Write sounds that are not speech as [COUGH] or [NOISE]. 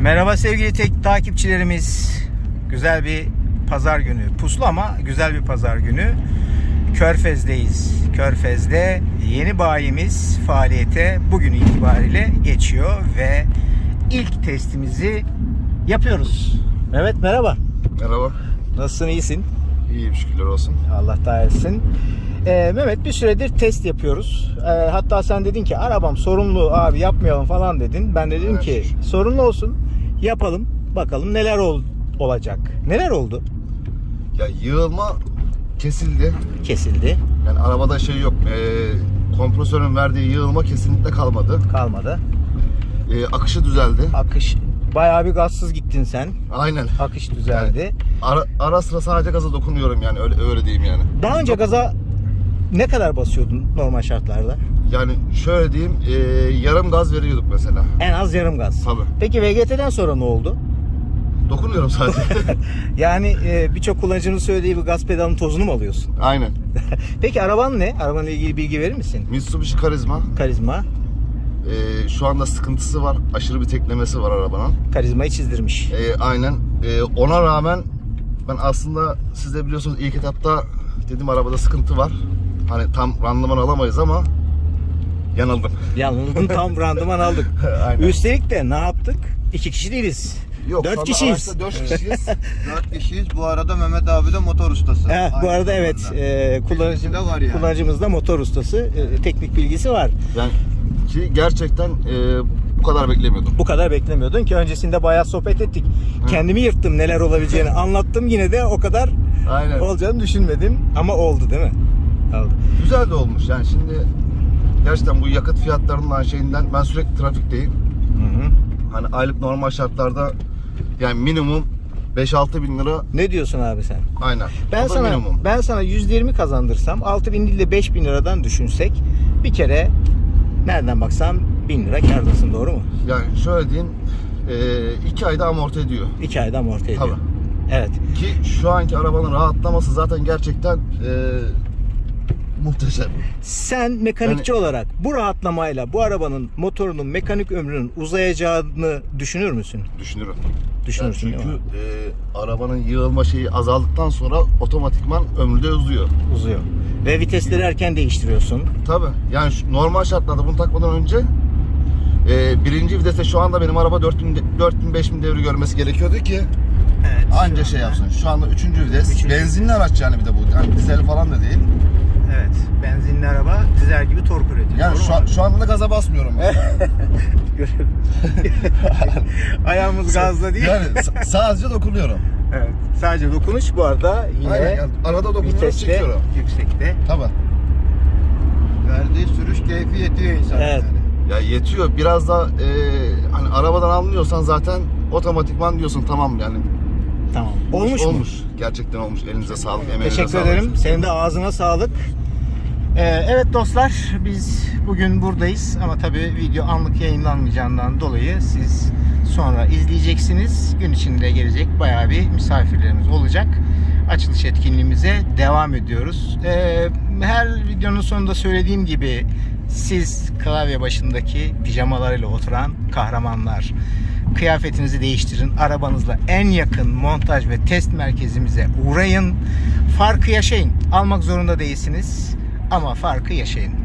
Merhaba sevgili tek takipçilerimiz. Güzel bir pazar günü. Puslu ama güzel bir pazar günü. Körfez'deyiz. Körfez'de yeni bayimiz faaliyete bugün itibariyle geçiyor ve ilk testimizi yapıyoruz. Mehmet merhaba. Merhaba. Nasılsın iyisin? İyiyim şükürler olsun. Allah etsin. Ee, Mehmet bir süredir test yapıyoruz. Ee, hatta sen dedin ki arabam sorunlu abi yapmayalım falan dedin. Ben de dedim Evet. ki sorunlu olsun yapalım bakalım neler ol- olacak. Neler oldu? Ya yığılma kesildi. Kesildi. Yani arabada şey yok. Ee, kompresörün verdiği yığılma kesinlikle kalmadı. Kalmadı. Ee, akışı düzeldi. Akış bayağı bir gazsız gittin sen. Aynen. Akış düzeldi. Ara, ara sıra sadece gaza dokunuyorum yani öyle öyle diyeyim yani. Daha önce gaza ne kadar basıyordun normal şartlarda? Yani şöyle diyeyim ee, yarım gaz veriyorduk mesela. En az yarım gaz. Tabii. Peki VGT'den sonra ne oldu? Dokunuyorum sadece. [LAUGHS] Yani e, birçok kullanıcının söylediği bu gaz pedalının tozunu mu alıyorsun? Aynen. [LAUGHS] Peki araban ne? Arabanla ilgili bilgi verir misin? Mitsubishi Karizma. Karizma. Ee, şu anda sıkıntısı var. Aşırı bir teklemesi var arabanın. Karizmayı çizdirmiş. Ee, aynen. Ee, ona rağmen ben aslında siz de biliyorsunuz ilk etapta dedim arabada sıkıntı var. Hani tam randıman alamayız ama yanıldım. Yalnız tam randıman aldık. [LAUGHS] Aynen. Üstelik de ne yaptık? İki kişi değiliz. Yok, Dört kişiyiz. Dört [LAUGHS] kişiyiz. Dört kişiyiz. Bu arada Mehmet abi de motor ustası. Eh, bu arada evet e, kullanıcı, de var yani. kullanıcımız da motor ustası. E, teknik bilgisi var. yani ki gerçekten e, bu kadar beklemiyordum. Bu kadar beklemiyordun ki öncesinde bayağı sohbet ettik. Kendimi yırttım neler olabileceğini [LAUGHS] anlattım yine de o kadar Aynen. olacağını düşünmedim ama oldu değil mi? Oldu. Güzel de olmuş yani şimdi gerçekten bu yakıt fiyatlarından şeyinden ben sürekli trafikteyim. Hı hı. Hani aylık normal şartlarda yani minimum 5-6 bin lira Ne diyorsun abi sen? aynen. Ben sana minimum. ben sana %20 kazandırsam 6000 değil de 5000 liradan düşünsek bir kere nereden baksam 1000 lira kârdasın doğru mu? Yani şöyle diyeyim 2 ayda amorti ediyor. 2 ayda amorti ediyor. Tabii. Evet. Ki şu anki arabanın rahatlaması zaten gerçekten eee, [LAUGHS] muhteşem. Sen mekanikçi olarak bu rahatlamayla bu arabanın motorunun mekanik ömrünün uzayacağını düşünür müsün? Düşünürüm. Düşünürsün Yani çünkü eee, arabanın yığılma şeyi azaldıktan sonra otomatikman ömrü de uzuyor. Uzuyor. Ve vitesleri erken değiştiriyorsun. Tabi. Yani şu- normal şartlarda bunu takmadan önce eee, birinci viteste şu anda benim araba 4000 de- 4000 5000 devri görmesi gerekiyordu ki Evet. anca şey yapsın. Şu anda üçüncü vites. Üçüncü. Benzinli araç yani bir de bu. Yani dizel falan da değil. Evet. Benzinli araba dizel gibi tork üretiyor. Yani şu, an- şu anda da gaza basmıyorum. [LAUGHS] Ayağımız gazda değil. Yani sadece dokunuyorum. Evet. Sadece dokunuş bu arada yine Aynen. Yani arada dokunuyorum çekiyorum. yüksekte. Tabi. Verdiği sürüş keyfi yetiyor insana. Evet. Yani. Ya yetiyor. Biraz da e, hani arabadan anlıyorsan zaten otomatikman diyorsun tamam yani. Tamam. Olmuş, mu? Olmuş. Gerçekten olmuş. Elinize sağlık. Emeğinize Teşekkür sağlık. ederim. Senin de ağzına sağlık. Ee, evet dostlar biz bugün buradayız ama tabii video anlık yayınlanmayacağından dolayı siz sonra izleyeceksiniz. Gün içinde gelecek bayağı bir misafirlerimiz olacak. Açılış etkinliğimize devam ediyoruz. Ee, her videonun sonunda söylediğim gibi siz klavye başındaki pijamalarıyla oturan kahramanlar. Kıyafetinizi değiştirin. Arabanızla en yakın montaj ve test merkezimize uğrayın. Farkı yaşayın. Almak zorunda değilsiniz ama farkı yaşayın.